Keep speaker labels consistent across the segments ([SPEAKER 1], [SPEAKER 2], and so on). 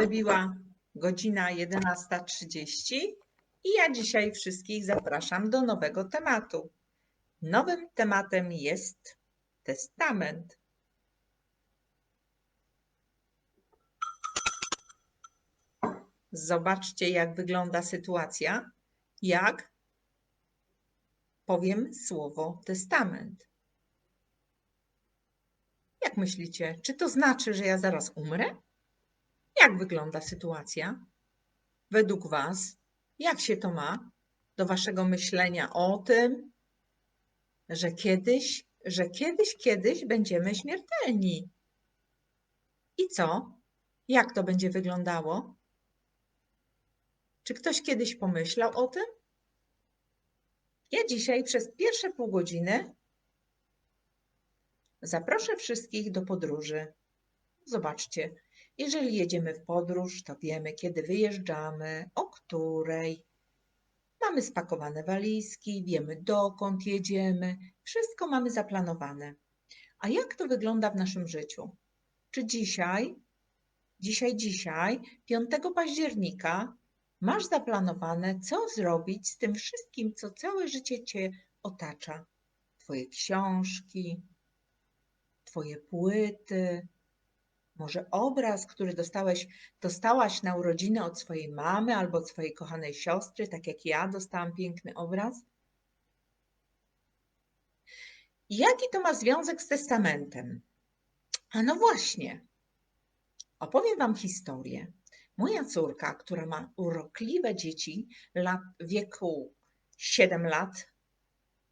[SPEAKER 1] Wybiła godzina 11.30 i ja dzisiaj wszystkich zapraszam do nowego tematu. Nowym tematem jest testament. Zobaczcie, jak wygląda sytuacja, jak powiem słowo testament. Jak myślicie, czy to znaczy, że ja zaraz umrę? Jak wygląda sytuacja? Według Was, jak się to ma do Waszego myślenia o tym, że kiedyś, że kiedyś, kiedyś będziemy śmiertelni? I co? Jak to będzie wyglądało? Czy ktoś kiedyś pomyślał o tym? Ja dzisiaj przez pierwsze pół godziny zaproszę wszystkich do podróży. Zobaczcie, jeżeli jedziemy w podróż, to wiemy, kiedy wyjeżdżamy, o której. Mamy spakowane walizki, wiemy dokąd jedziemy, wszystko mamy zaplanowane. A jak to wygląda w naszym życiu? Czy dzisiaj, dzisiaj, dzisiaj, 5 października, masz zaplanowane, co zrobić z tym wszystkim, co całe życie cię otacza? Twoje książki, Twoje płyty, może obraz, który dostałeś, dostałaś na urodziny od swojej mamy albo od swojej kochanej siostry, tak jak ja dostałam piękny obraz? Jaki to ma związek z testamentem? A no właśnie, opowiem Wam historię. Moja córka, która ma urokliwe dzieci lat, wieku 7 lat,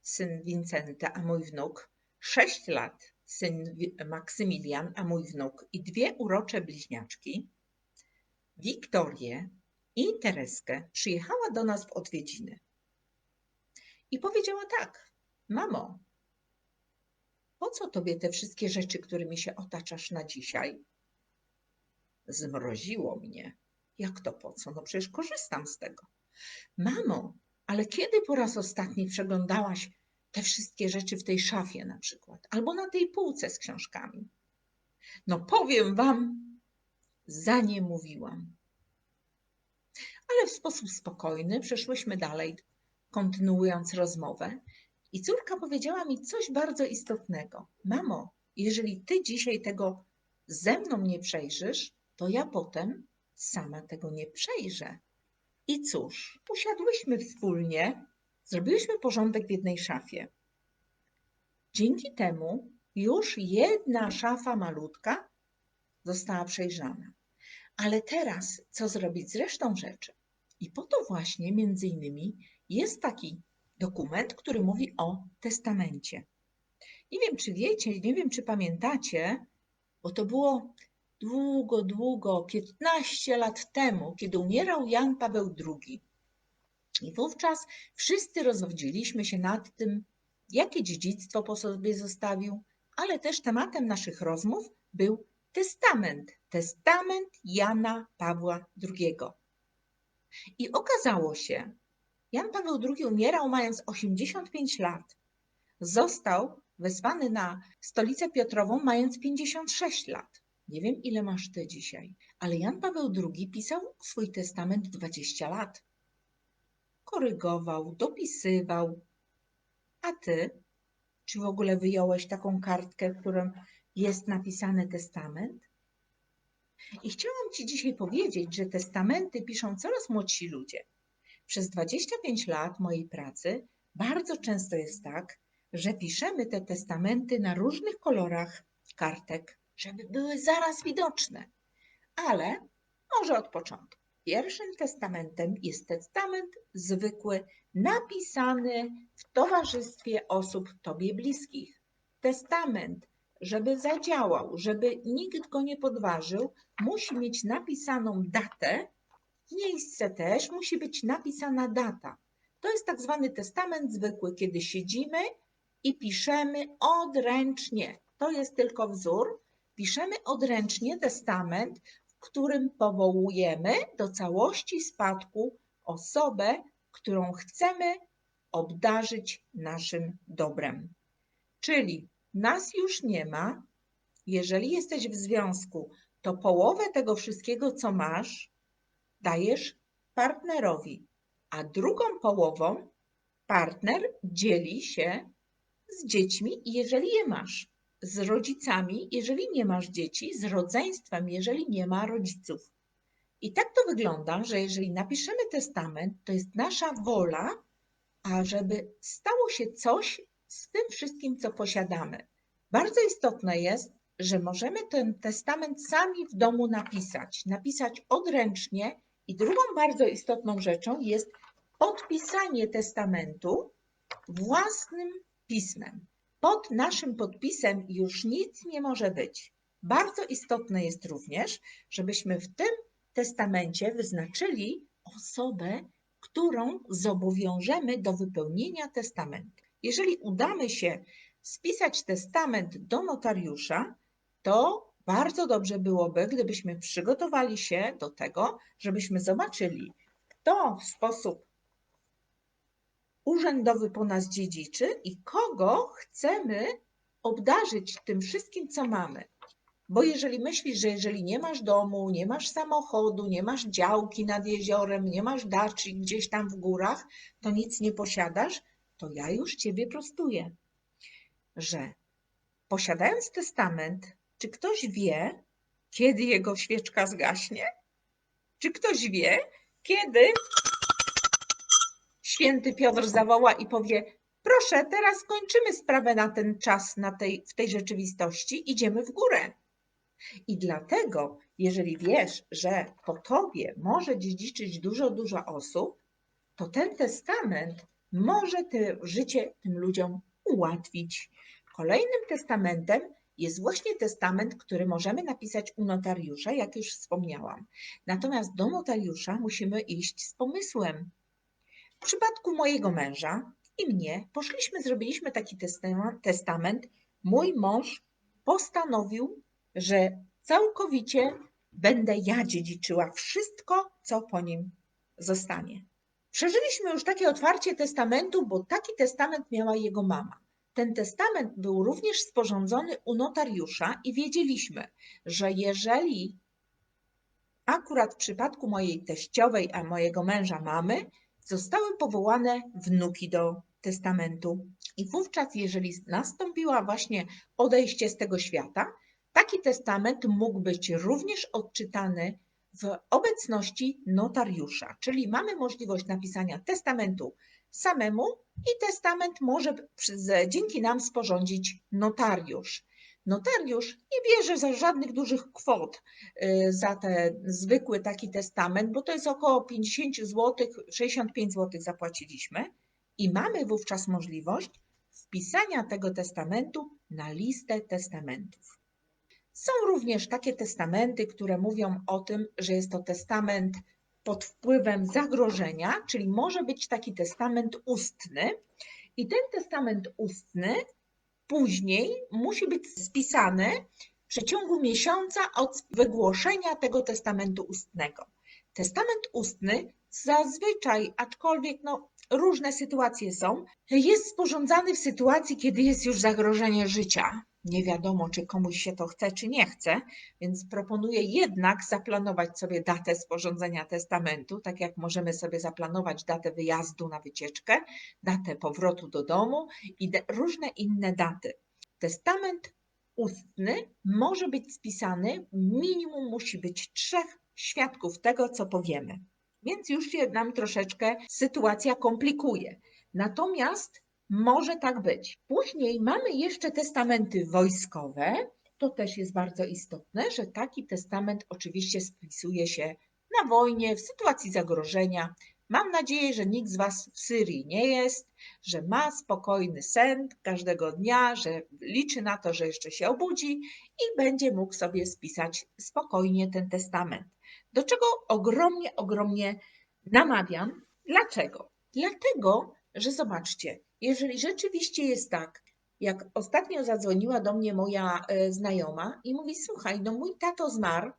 [SPEAKER 1] syn Wincenta, a mój wnuk 6 lat, syn Maksymilian, a mój wnuk i dwie urocze bliźniaczki, Wiktorię i Tereskę, przyjechała do nas w odwiedziny. I powiedziała tak: Mamo, po co tobie te wszystkie rzeczy, którymi się otaczasz na dzisiaj? Zmroziło mnie. Jak to po co? No przecież korzystam z tego. Mamo, ale kiedy po raz ostatni przeglądałaś te wszystkie rzeczy w tej szafie na przykład, albo na tej półce z książkami. No powiem Wam, za nie mówiłam. Ale w sposób spokojny przeszłyśmy dalej, kontynuując rozmowę. I córka powiedziała mi coś bardzo istotnego. Mamo, jeżeli ty dzisiaj tego ze mną nie przejrzysz, to ja potem sama tego nie przejrzę. I cóż, usiadłyśmy wspólnie Zrobiłyśmy porządek w jednej szafie. Dzięki temu już jedna szafa malutka została przejrzana. Ale teraz co zrobić z resztą rzeczy? I po to właśnie między innymi jest taki dokument, który mówi o testamencie. Nie wiem, czy wiecie, nie wiem, czy pamiętacie, bo to było długo, długo, 15 lat temu, kiedy umierał Jan Paweł II. I wówczas wszyscy rozwodziliśmy się nad tym, jakie dziedzictwo po sobie zostawił, ale też tematem naszych rozmów był testament, testament Jana Pawła II. I okazało się, Jan Paweł II umierał mając 85 lat. Został wezwany na stolicę Piotrową mając 56 lat. Nie wiem, ile masz ty dzisiaj, ale Jan Paweł II pisał swój testament 20 lat korygował, dopisywał. A ty, czy w ogóle wyjąłeś taką kartkę, w którą jest napisany testament? I chciałam Ci dzisiaj powiedzieć, że testamenty piszą coraz młodsi ludzie. Przez 25 lat mojej pracy bardzo często jest tak, że piszemy te testamenty na różnych kolorach kartek, żeby były zaraz widoczne. Ale może od początku. Pierwszym testamentem jest testament zwykły, napisany w towarzystwie osób Tobie bliskich. Testament, żeby zadziałał, żeby nikt go nie podważył, musi mieć napisaną datę, miejsce też, musi być napisana data. To jest tak zwany testament zwykły, kiedy siedzimy i piszemy odręcznie. To jest tylko wzór. Piszemy odręcznie testament, którym powołujemy do całości spadku osobę, którą chcemy obdarzyć naszym dobrem. Czyli nas już nie ma. Jeżeli jesteś w związku, to połowę tego wszystkiego, co masz, dajesz partnerowi, a drugą połową partner dzieli się z dziećmi, jeżeli je masz, z rodzicami, jeżeli nie masz dzieci, z rodzeństwem, jeżeli nie ma rodziców. I tak to wygląda, że jeżeli napiszemy testament, to jest nasza wola, ażeby stało się coś z tym wszystkim, co posiadamy. Bardzo istotne jest, że możemy ten testament sami w domu napisać, napisać odręcznie. I drugą bardzo istotną rzeczą jest podpisanie testamentu własnym pismem. Pod naszym podpisem już nic nie może być. Bardzo istotne jest również, żebyśmy w tym testamencie wyznaczyli osobę, którą zobowiążemy do wypełnienia testamentu. Jeżeli udamy się spisać testament do notariusza, to bardzo dobrze byłoby, gdybyśmy przygotowali się do tego, żebyśmy zobaczyli, kto w sposób urzędowy po nas dziedziczy i kogo chcemy obdarzyć tym wszystkim, co mamy. Bo jeżeli myślisz, że jeżeli nie masz domu, nie masz samochodu, nie masz działki nad jeziorem, nie masz daczy gdzieś tam w górach, to nic nie posiadasz, to ja już ciebie prostuję, że posiadając testament, czy ktoś wie, kiedy jego świeczka zgaśnie? Czy ktoś wie, kiedy święty Piotr zawoła i powie: Proszę, teraz kończymy sprawę na ten czas, na tej, w tej rzeczywistości, idziemy w górę. I dlatego, jeżeli wiesz, że po tobie może dziedziczyć dużo, dużo osób, to ten testament może to życie tym ludziom ułatwić. Kolejnym testamentem jest właśnie testament, który możemy napisać u notariusza, jak już wspomniałam. Natomiast do notariusza musimy iść z pomysłem. W przypadku mojego męża i mnie poszliśmy, zrobiliśmy taki testament. Mój mąż postanowił, że całkowicie będę ja dziedziczyła wszystko, co po nim zostanie. Przeżyliśmy już takie otwarcie testamentu, bo taki testament miała jego mama. Ten testament był również sporządzony u notariusza i wiedzieliśmy, że jeżeli akurat w przypadku mojej teściowej, a mojego męża mamy, zostały powołane wnuki do testamentu. I wówczas, jeżeli nastąpiła właśnie odejście z tego świata, taki testament mógł być również odczytany w obecności notariusza, czyli mamy możliwość napisania testamentu samemu i testament może dzięki nam sporządzić notariusz. Notariusz nie bierze za żadnych dużych kwot y, za ten zwykły taki testament, bo to jest około 50 zł, 65 zł zapłaciliśmy i mamy wówczas możliwość wpisania tego testamentu na listę testamentów. Są również takie testamenty, które mówią o tym, że jest to testament pod wpływem zagrożenia, czyli może być taki testament ustny. I ten testament ustny później musi być spisany w przeciągu miesiąca od wygłoszenia tego testamentu ustnego. Testament ustny zazwyczaj, aczkolwiek no, różne sytuacje są, jest sporządzany w sytuacji, kiedy jest już zagrożenie życia nie wiadomo, czy komuś się to chce, czy nie chce, więc proponuję jednak zaplanować sobie datę sporządzenia testamentu, tak jak możemy sobie zaplanować datę wyjazdu na wycieczkę, datę powrotu do domu i różne inne daty. Testament ustny może być spisany, minimum musi być trzech świadków tego, co powiemy. Więc już się nam troszeczkę sytuacja komplikuje. Natomiast może tak być. Później mamy jeszcze testamenty wojskowe. To też jest bardzo istotne, że taki testament oczywiście spisuje się na wojnie, w sytuacji zagrożenia. Mam nadzieję, że nikt z Was w Syrii nie jest, że ma spokojny sen każdego dnia, że liczy na to, że jeszcze się obudzi i będzie mógł sobie spisać spokojnie ten testament. Do czego ogromnie, ogromnie namawiam. Dlaczego? Dlatego, że zobaczcie, jeżeli rzeczywiście jest tak, jak ostatnio zadzwoniła do mnie moja e, znajoma i mówi: Słuchaj, no mój tato zmarł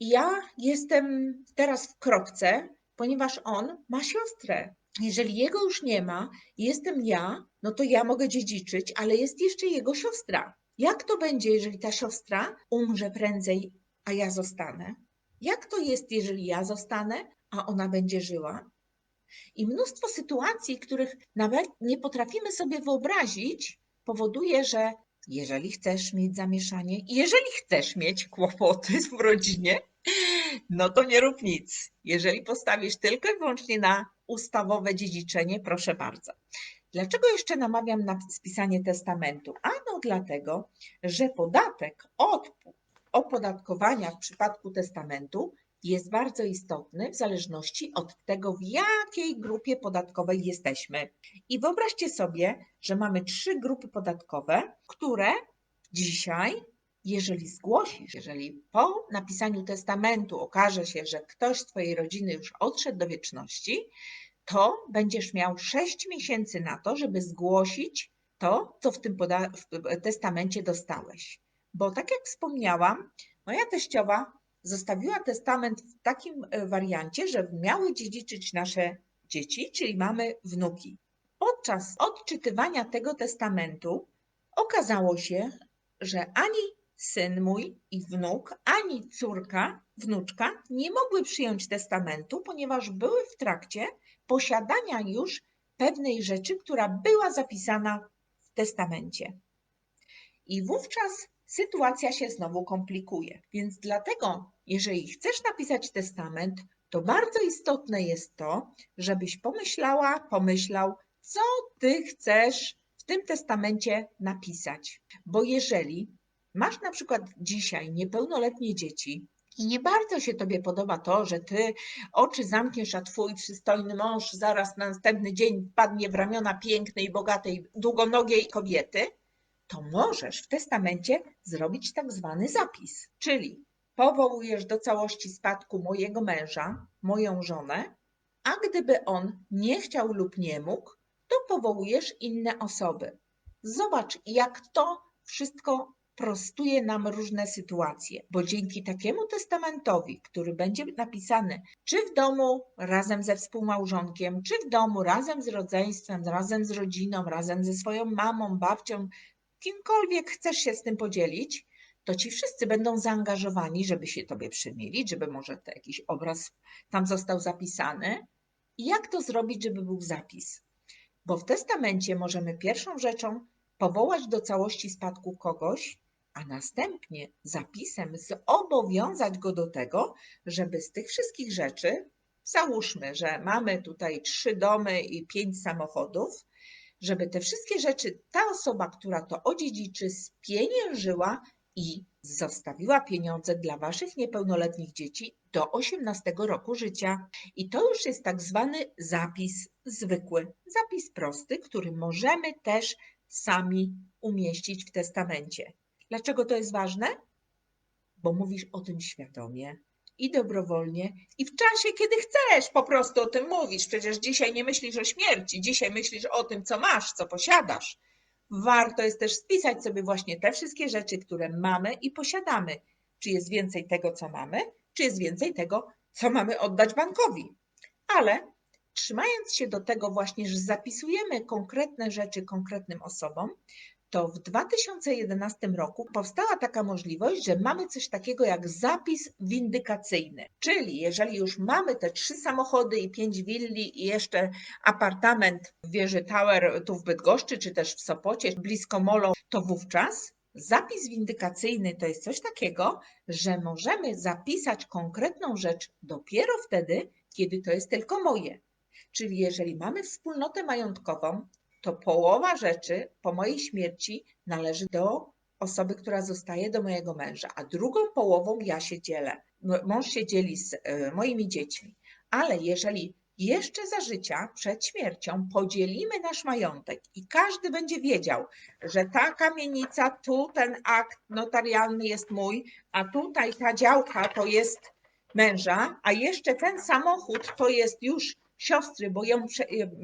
[SPEAKER 1] i ja jestem teraz w kropce, ponieważ on ma siostrę. Jeżeli jego już nie ma, jestem ja, no to ja mogę dziedziczyć, ale jest jeszcze jego siostra. Jak to będzie, jeżeli ta siostra umrze prędzej, a ja zostanę? Jak to jest, jeżeli ja zostanę, a ona będzie żyła? I mnóstwo sytuacji, których nawet nie potrafimy sobie wyobrazić, powoduje, że jeżeli chcesz mieć zamieszanie jeżeli chcesz mieć kłopoty w rodzinie, no to nie rób nic. Jeżeli postawisz tylko i wyłącznie na ustawowe dziedziczenie, proszę bardzo. Dlaczego jeszcze namawiam na spisanie testamentu? Ano dlatego, że podatek od opodatkowania w przypadku testamentu jest bardzo istotny w zależności od tego, w jakiej grupie podatkowej jesteśmy. I wyobraźcie sobie, że mamy trzy grupy podatkowe, które dzisiaj, jeżeli zgłosisz, jeżeli po napisaniu testamentu okaże się, że ktoś z Twojej rodziny już odszedł do wieczności, to będziesz miał 6 miesięcy na to, żeby zgłosić to, co w tym w testamencie dostałeś. Bo tak jak wspomniałam, moja teściowa zostawiła testament w takim e, wariancie, że miały dziedziczyć nasze dzieci, czyli mamy wnuki. Podczas odczytywania tego testamentu okazało się, że ani syn mój i wnuk, ani córka, wnuczka nie mogły przyjąć testamentu, ponieważ były w trakcie posiadania już pewnej rzeczy, która była zapisana w testamencie. I wówczas sytuacja się znowu komplikuje. Więc dlatego, jeżeli chcesz napisać testament, to bardzo istotne jest to, żebyś pomyślała, pomyślał, co ty chcesz w tym testamencie napisać. Bo jeżeli masz na przykład dzisiaj niepełnoletnie dzieci, i nie bardzo się tobie podoba to, że ty oczy zamkniesz, a twój przystojny mąż zaraz na następny dzień wpadnie w ramiona pięknej, bogatej, długonogiej kobiety, to możesz w testamencie zrobić tak zwany zapis, czyli powołujesz do całości spadku mojego męża, moją żonę, a gdyby on nie chciał lub nie mógł, to powołujesz inne osoby. Zobacz, jak to wszystko prostuje nam różne sytuacje, bo dzięki takiemu testamentowi, który będzie napisany czy w domu razem ze współmałżonkiem, czy w domu razem z rodzeństwem, razem z rodziną, razem ze swoją mamą, babcią, kimkolwiek chcesz się z tym podzielić, to ci wszyscy będą zaangażowani, żeby się tobie przymilić, żeby może to jakiś obraz tam został zapisany. I jak to zrobić, żeby był zapis? Bo w testamencie możemy pierwszą rzeczą powołać do całości spadku kogoś, a następnie zapisem zobowiązać go do tego, żeby z tych wszystkich rzeczy, załóżmy, że mamy tutaj trzy domy i pięć samochodów, żeby te wszystkie rzeczy ta osoba, która to odziedziczy, spieniężyła i zostawiła pieniądze dla Waszych niepełnoletnich dzieci do 18 roku życia. I to już jest tak zwany zapis zwykły, zapis prosty, który możemy też sami umieścić w testamencie. Dlaczego to jest ważne? Bo mówisz o tym świadomie i dobrowolnie i w czasie, kiedy chcesz, po prostu o tym mówisz. Przecież dzisiaj nie myślisz o śmierci, dzisiaj myślisz o tym, co masz, co posiadasz. Warto jest też spisać sobie właśnie te wszystkie rzeczy, które mamy i posiadamy. Czy jest więcej tego, co mamy, czy jest więcej tego, co mamy oddać bankowi. Ale trzymając się do tego właśnie, że zapisujemy konkretne rzeczy konkretnym osobom, to w 2011 roku powstała taka możliwość, że mamy coś takiego jak zapis windykacyjny. Czyli jeżeli już mamy te trzy samochody i pięć willi i jeszcze apartament w wieży Tower tu w Bydgoszczy, czy też w Sopocie, blisko Molo, to wówczas Zapis windykacyjny to jest coś takiego, że możemy zapisać konkretną rzecz dopiero wtedy, kiedy to jest tylko moje. Czyli jeżeli mamy wspólnotę majątkową, to połowa rzeczy po mojej śmierci należy do osoby, która zostaje do mojego męża, a drugą połową ja się dzielę. Mąż się dzieli z e, moimi dziećmi. Ale jeżeli jeszcze za życia, przed śmiercią, podzielimy nasz majątek i każdy będzie wiedział, że ta kamienica, tu ten akt notarialny jest mój, a tutaj ta działka to jest męża, a jeszcze ten samochód to jest już siostry, bo, ją,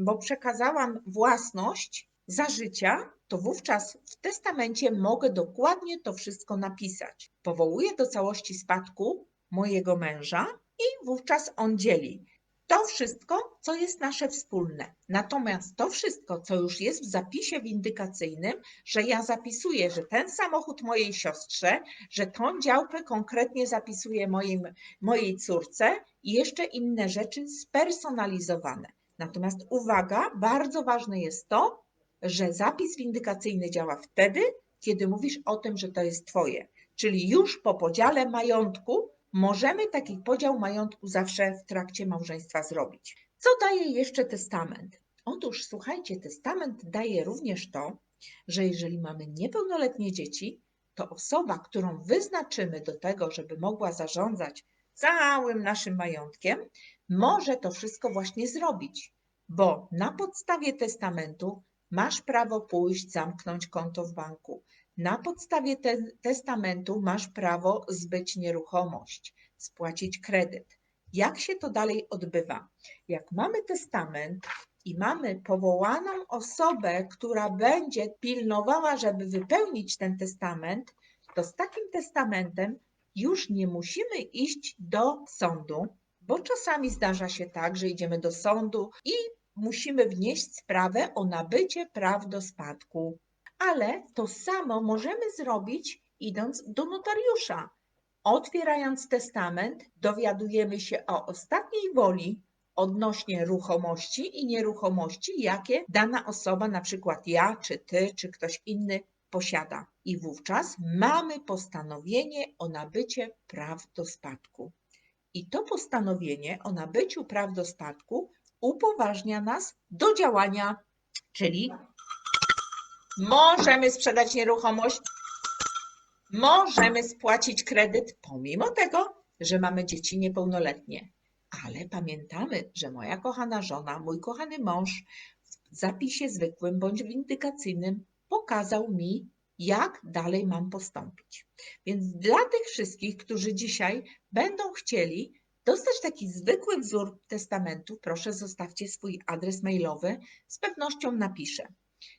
[SPEAKER 1] bo przekazałam własność za życia, to wówczas w testamencie mogę dokładnie to wszystko napisać. Powołuję do całości spadku mojego męża i wówczas on dzieli. To wszystko, co jest nasze wspólne. Natomiast to wszystko, co już jest w zapisie windykacyjnym, że ja zapisuję, że ten samochód mojej siostrze, że tą działkę konkretnie zapisuję moim, mojej córce i jeszcze inne rzeczy spersonalizowane. Natomiast uwaga, bardzo ważne jest to, że zapis windykacyjny działa wtedy, kiedy mówisz o tym, że to jest Twoje. Czyli już po podziale majątku możemy taki podział majątku zawsze w trakcie małżeństwa zrobić. Co daje jeszcze testament? Otóż słuchajcie, testament daje również to, że jeżeli mamy niepełnoletnie dzieci, to osoba, którą wyznaczymy do tego, żeby mogła zarządzać całym naszym majątkiem, może to wszystko właśnie zrobić, bo na podstawie testamentu masz prawo pójść, zamknąć konto w banku. Na podstawie te testamentu masz prawo zbyć nieruchomość, spłacić kredyt. Jak się to dalej odbywa? Jak mamy testament i mamy powołaną osobę, która będzie pilnowała, żeby wypełnić ten testament, to z takim testamentem już nie musimy iść do sądu, bo czasami zdarza się tak, że idziemy do sądu i musimy wnieść sprawę o nabycie praw do spadku. Ale to samo możemy zrobić idąc do notariusza. Otwierając testament, dowiadujemy się o ostatniej woli odnośnie ruchomości i nieruchomości, jakie dana osoba, na przykład ja, czy ty, czy ktoś inny, posiada. I wówczas mamy postanowienie o nabycie praw do spadku. I to postanowienie o nabyciu praw do spadku upoważnia nas do działania, czyli możemy sprzedać nieruchomość, możemy spłacić kredyt, pomimo tego, że mamy dzieci niepełnoletnie. Ale pamiętamy, że moja kochana żona, mój kochany mąż w zapisie zwykłym bądź windykacyjnym pokazał mi, jak dalej mam postąpić. Więc dla tych wszystkich, którzy dzisiaj będą chcieli dostać taki zwykły wzór testamentu, proszę zostawcie swój adres mailowy, z pewnością napiszę.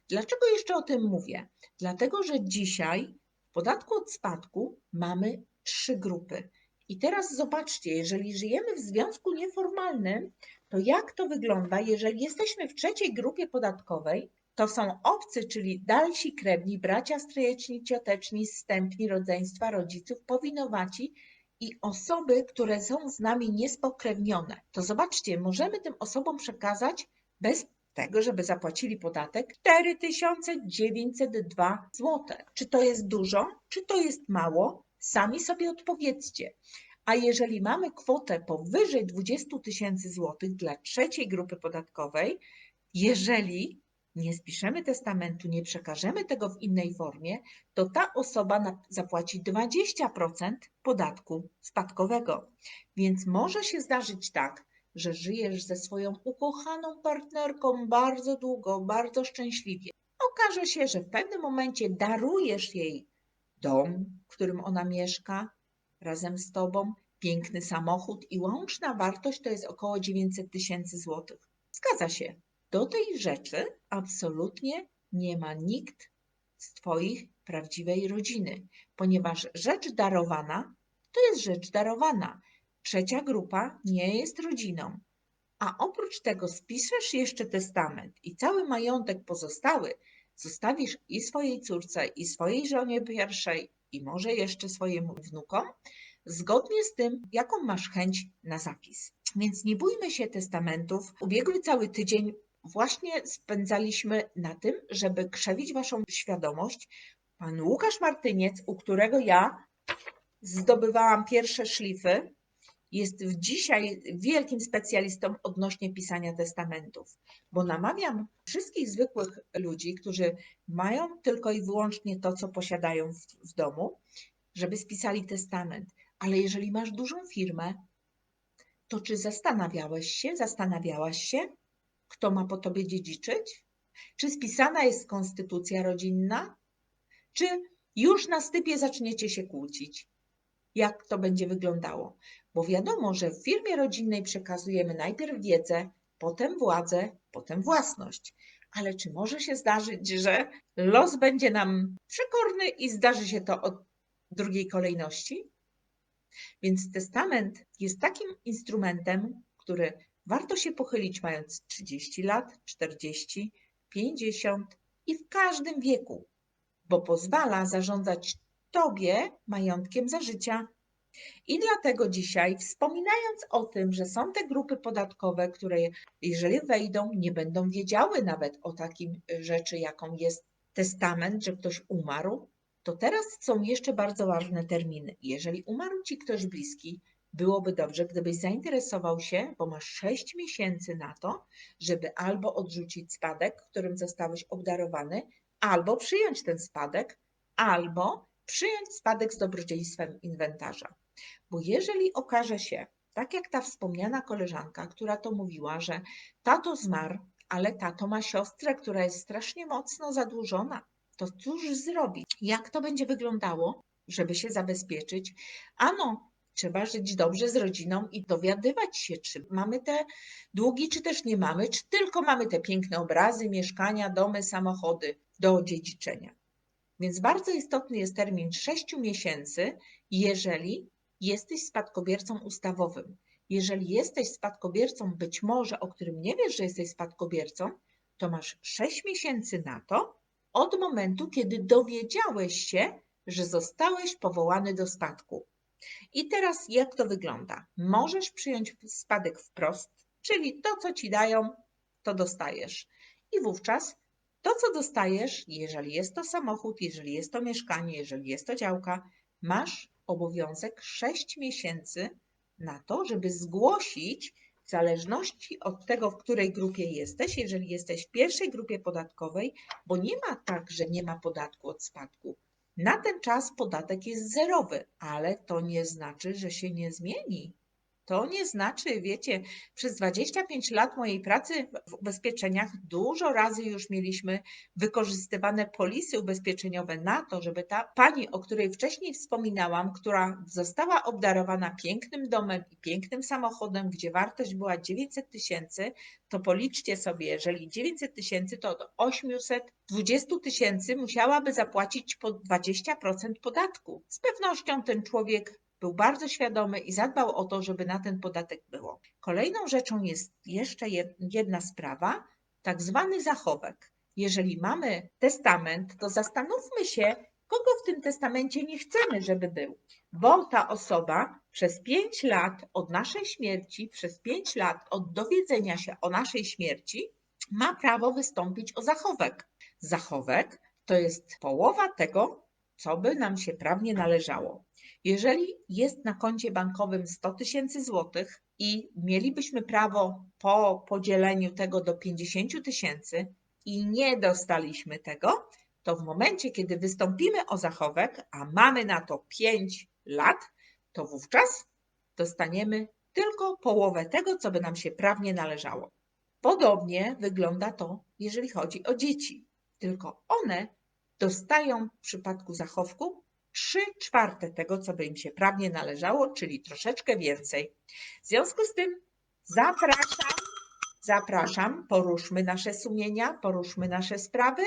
[SPEAKER 1] Dlaczego jeszcze o tym mówię? Dlatego, że dzisiaj w podatku od spadku mamy trzy grupy. I teraz zobaczcie, jeżeli żyjemy w związku nieformalnym, to jak to wygląda, jeżeli jesteśmy w trzeciej grupie podatkowej, to są obcy, czyli dalsi krewni, bracia stryjeczni, cioteczni, zstępni rodzeństwa, rodziców, powinowaci i osoby, które są z nami niespokrewnione. To zobaczcie, możemy tym osobom przekazać bez tego, żeby zapłacili podatek 4902 zł. Czy to jest dużo, czy to jest mało? Sami sobie odpowiedzcie. A jeżeli mamy kwotę powyżej 20 tysięcy złotych dla trzeciej grupy podatkowej, jeżeli nie spiszemy testamentu, nie przekażemy tego w innej formie, to ta osoba zapłaci 20% podatku spadkowego. Więc może się zdarzyć tak, że żyjesz ze swoją ukochaną partnerką bardzo długo, bardzo szczęśliwie. Okaże się, że w pewnym momencie darujesz jej dom, w którym ona mieszka razem z tobą, piękny samochód i łączna wartość to jest około 900 tysięcy złotych. Zgadza się. Do tej rzeczy absolutnie nie ma nikt z Twoich prawdziwej rodziny, ponieważ rzecz darowana to jest rzecz darowana. Trzecia grupa nie jest rodziną. A oprócz tego spiszesz jeszcze testament i cały majątek pozostały zostawisz i swojej córce, i swojej żonie pierwszej, i może jeszcze swoim wnukom, zgodnie z tym, jaką masz chęć na zapis. Więc nie bójmy się testamentów. Ubiegły cały tydzień właśnie spędzaliśmy na tym, żeby krzewić Waszą świadomość. Pan Łukasz Martyniec, u którego ja zdobywałam pierwsze szlify, jest dzisiaj wielkim specjalistą odnośnie pisania testamentów, bo namawiam wszystkich zwykłych ludzi, którzy mają tylko i wyłącznie to, co posiadają w, w domu, żeby spisali testament. Ale jeżeli masz dużą firmę, to czy zastanawiałeś się, zastanawiałaś się, kto ma po tobie dziedziczyć? Czy spisana jest konstytucja rodzinna? Czy już na stypie zaczniecie się kłócić? Jak to będzie wyglądało? Bo wiadomo, że w firmie rodzinnej przekazujemy najpierw wiedzę, potem władzę, potem własność. Ale czy może się zdarzyć, że los będzie nam przekorny i zdarzy się to od drugiej kolejności? Więc testament jest takim instrumentem, który warto się pochylić mając 30 lat, 40, 50 i w każdym wieku, bo pozwala zarządzać Tobie majątkiem za życia. I dlatego dzisiaj, wspominając o tym, że są te grupy podatkowe, które jeżeli wejdą, nie będą wiedziały nawet o takim rzeczy, jaką jest testament, że ktoś umarł, to teraz są jeszcze bardzo ważne terminy. Jeżeli umarł Ci ktoś bliski, byłoby dobrze, gdybyś zainteresował się, bo masz 6 miesięcy na to, żeby albo odrzucić spadek, którym zostałeś obdarowany, albo przyjąć ten spadek, albo przyjąć spadek z dobrodziejstwem inwentarza. Bo jeżeli okaże się, tak jak ta wspomniana koleżanka, która to mówiła, że tato zmarł, ale tato ma siostrę, która jest strasznie mocno zadłużona, to cóż zrobić? Jak to będzie wyglądało, żeby się zabezpieczyć? Ano, trzeba żyć dobrze z rodziną i dowiadywać się, czy mamy te długi, czy też nie mamy, czy tylko mamy te piękne obrazy, mieszkania, domy, samochody do odziedziczenia. Więc bardzo istotny jest termin 6 miesięcy, jeżeli jesteś spadkobiercą ustawowym. Jeżeli jesteś spadkobiercą, być może, o którym nie wiesz, że jesteś spadkobiercą, to masz 6 miesięcy na to, od momentu, kiedy dowiedziałeś się, że zostałeś powołany do spadku. I teraz jak to wygląda? Możesz przyjąć spadek wprost, czyli to, co ci dają, to dostajesz. I wówczas to, co dostajesz, jeżeli jest to samochód, jeżeli jest to mieszkanie, jeżeli jest to działka, masz obowiązek 6 miesięcy na to, żeby zgłosić w zależności od tego, w której grupie jesteś, jeżeli jesteś w pierwszej grupie podatkowej, bo nie ma tak, że nie ma podatku od spadku. Na ten czas podatek jest zerowy, ale to nie znaczy, że się nie zmieni. To nie znaczy, wiecie, przez 25 lat mojej pracy w ubezpieczeniach dużo razy już mieliśmy wykorzystywane polisy ubezpieczeniowe na to, żeby ta pani, o której wcześniej wspominałam, która została obdarowana pięknym domem i pięknym samochodem, gdzie wartość była 900 tysięcy, to policzcie sobie, jeżeli 900 tysięcy, to od 820 tysięcy musiałaby zapłacić po 20% podatku. Z pewnością ten człowiek był bardzo świadomy i zadbał o to, żeby na ten podatek było. Kolejną rzeczą jest jeszcze jedna sprawa, tak zwany zachowek. Jeżeli mamy testament, to zastanówmy się, kogo w tym testamencie nie chcemy, żeby był, bo ta osoba przez pięć lat od naszej śmierci, przez pięć lat od dowiedzenia się o naszej śmierci, ma prawo wystąpić o zachowek. Zachowek to jest połowa tego, co by nam się prawnie należało. Jeżeli jest na koncie bankowym 100 tysięcy złotych i mielibyśmy prawo po podzieleniu tego do 50 tysięcy i nie dostaliśmy tego, to w momencie, kiedy wystąpimy o zachowek, a mamy na to 5 lat, to wówczas dostaniemy tylko połowę tego, co by nam się prawnie należało. Podobnie wygląda to, jeżeli chodzi o dzieci. Tylko one dostają w przypadku zachowku 3 czwarte tego, co by im się prawnie należało, czyli troszeczkę więcej. W związku z tym zapraszam, zapraszam, poruszmy nasze sumienia, poruszmy nasze sprawy,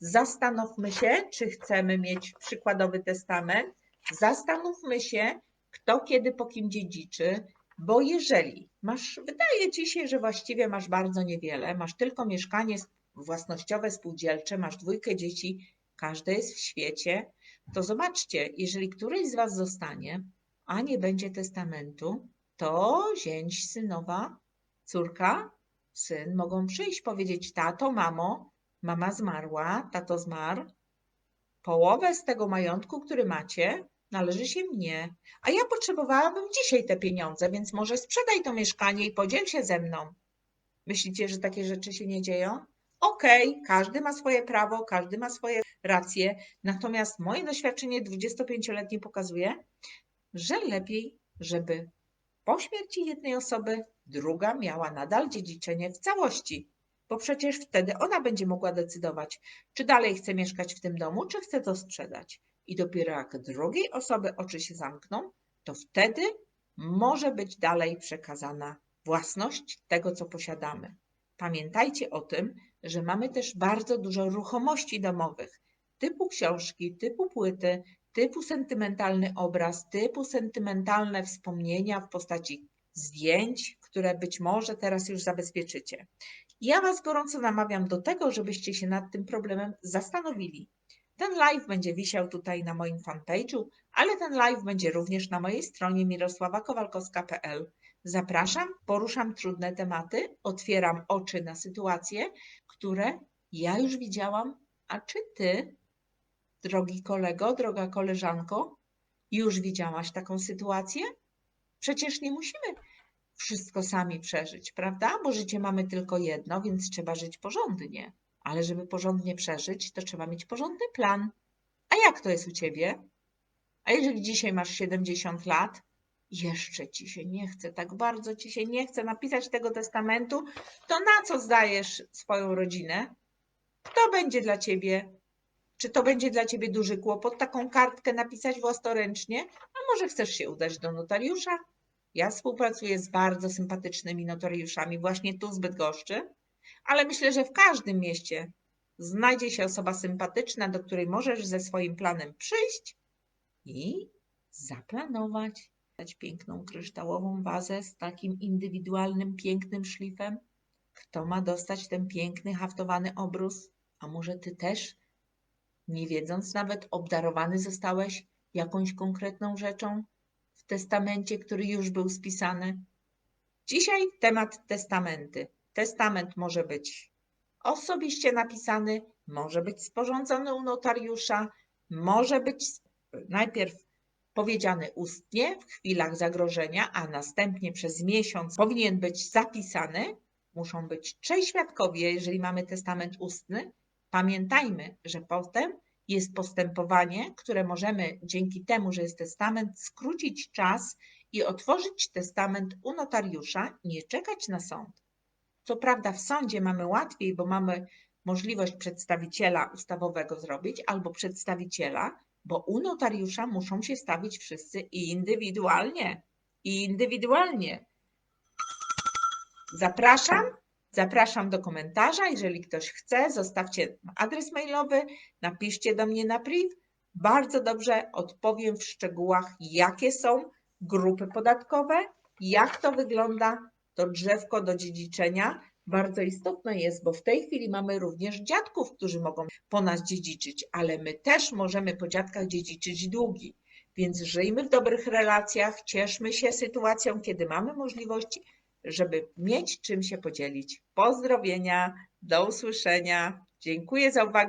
[SPEAKER 1] zastanówmy się, czy chcemy mieć przykładowy testament, zastanówmy się, kto kiedy po kim dziedziczy, bo jeżeli masz, wydaje ci się, że właściwie masz bardzo niewiele, masz tylko mieszkanie własnościowe, spółdzielcze, masz dwójkę dzieci, każde jest w świecie, to zobaczcie, jeżeli któryś z Was zostanie, a nie będzie testamentu, to zięć, synowa, córka, syn mogą przyjść, powiedzieć: Tato, mamo, mama zmarła, tato zmarł. Połowę z tego majątku, który macie, należy się mnie. A ja potrzebowałabym dzisiaj te pieniądze, więc może sprzedaj to mieszkanie i podziel się ze mną. Myślicie, że takie rzeczy się nie dzieją? Okej, okay, każdy ma swoje prawo, każdy ma swoje racje, natomiast moje doświadczenie 25-letnie pokazuje, że lepiej, żeby po śmierci jednej osoby druga miała nadal dziedziczenie w całości, bo przecież wtedy ona będzie mogła decydować, czy dalej chce mieszkać w tym domu, czy chce to sprzedać. I dopiero jak drugiej osoby oczy się zamkną, to wtedy może być dalej przekazana własność tego, co posiadamy. Pamiętajcie o tym, że mamy też bardzo dużo ruchomości domowych, książki, typu płyty, typu sentymentalny obraz, typu sentymentalne wspomnienia w postaci zdjęć, które być może teraz już zabezpieczycie. Ja Was gorąco namawiam do tego, żebyście się nad tym problemem zastanowili. Ten live będzie wisiał tutaj na moim fanpage'u, ale ten live będzie również na mojej stronie mirosławakowalkowska.pl. Zapraszam, poruszam trudne tematy, otwieram oczy na sytuacje, które ja już widziałam, a czy Ty, drogi kolego, droga koleżanko, już widziałaś taką sytuację? Przecież nie musimy wszystko sami przeżyć, prawda? Bo życie mamy tylko jedno, więc trzeba żyć porządnie. Ale żeby porządnie przeżyć, to trzeba mieć porządny plan. A jak to jest u ciebie? A jeżeli dzisiaj masz 70 lat, jeszcze ci się nie chce, tak bardzo ci się nie chce napisać tego testamentu, to na co zdajesz swoją rodzinę? Kto będzie dla ciebie? Czy to będzie dla ciebie duży kłopot, taką kartkę napisać własnoręcznie? A może chcesz się udać do notariusza? Ja współpracuję z bardzo sympatycznymi notariuszami właśnie tu z Bydgoszczy, ale myślę, że w każdym mieście znajdzie się osoba sympatyczna, do której możesz ze swoim planem przyjść i zaplanować. Piękną kryształową wazę z takim indywidualnym, pięknym szlifem. Kto ma dostać ten piękny, haftowany obrus? A może ty też, nie wiedząc nawet, obdarowany zostałeś jakąś konkretną rzeczą w testamencie, który już był spisany? Dzisiaj temat testamenty. Testament może być osobiście napisany, może być sporządzony u notariusza, może być najpierw powiedziany ustnie w chwilach zagrożenia, a następnie przez miesiąc powinien być zapisany. Muszą być trzej świadkowie, jeżeli mamy testament ustny. Pamiętajmy, że potem jest postępowanie, które możemy dzięki temu, że jest testament, skrócić czas i otworzyć testament u notariusza, nie czekać na sąd. Co prawda w sądzie mamy łatwiej, bo mamy możliwość przedstawiciela ustawowego zrobić albo przedstawiciela, bo u notariusza muszą się stawić wszyscy indywidualnie. Indywidualnie. Zapraszam. Zapraszam do komentarza. Jeżeli ktoś chce, zostawcie adres mailowy, napiszcie do mnie na priv. Bardzo dobrze odpowiem w szczegółach, jakie są grupy podatkowe, jak to wygląda to drzewko do dziedziczenia. Bardzo istotne jest, bo w tej chwili mamy również dziadków, którzy mogą po nas dziedziczyć, ale my też możemy po dziadkach dziedziczyć długi. Więc żyjmy w dobrych relacjach, cieszmy się sytuacją, kiedy mamy możliwości, żeby mieć czym się podzielić. Pozdrowienia, do usłyszenia. Dziękuję za uwagę.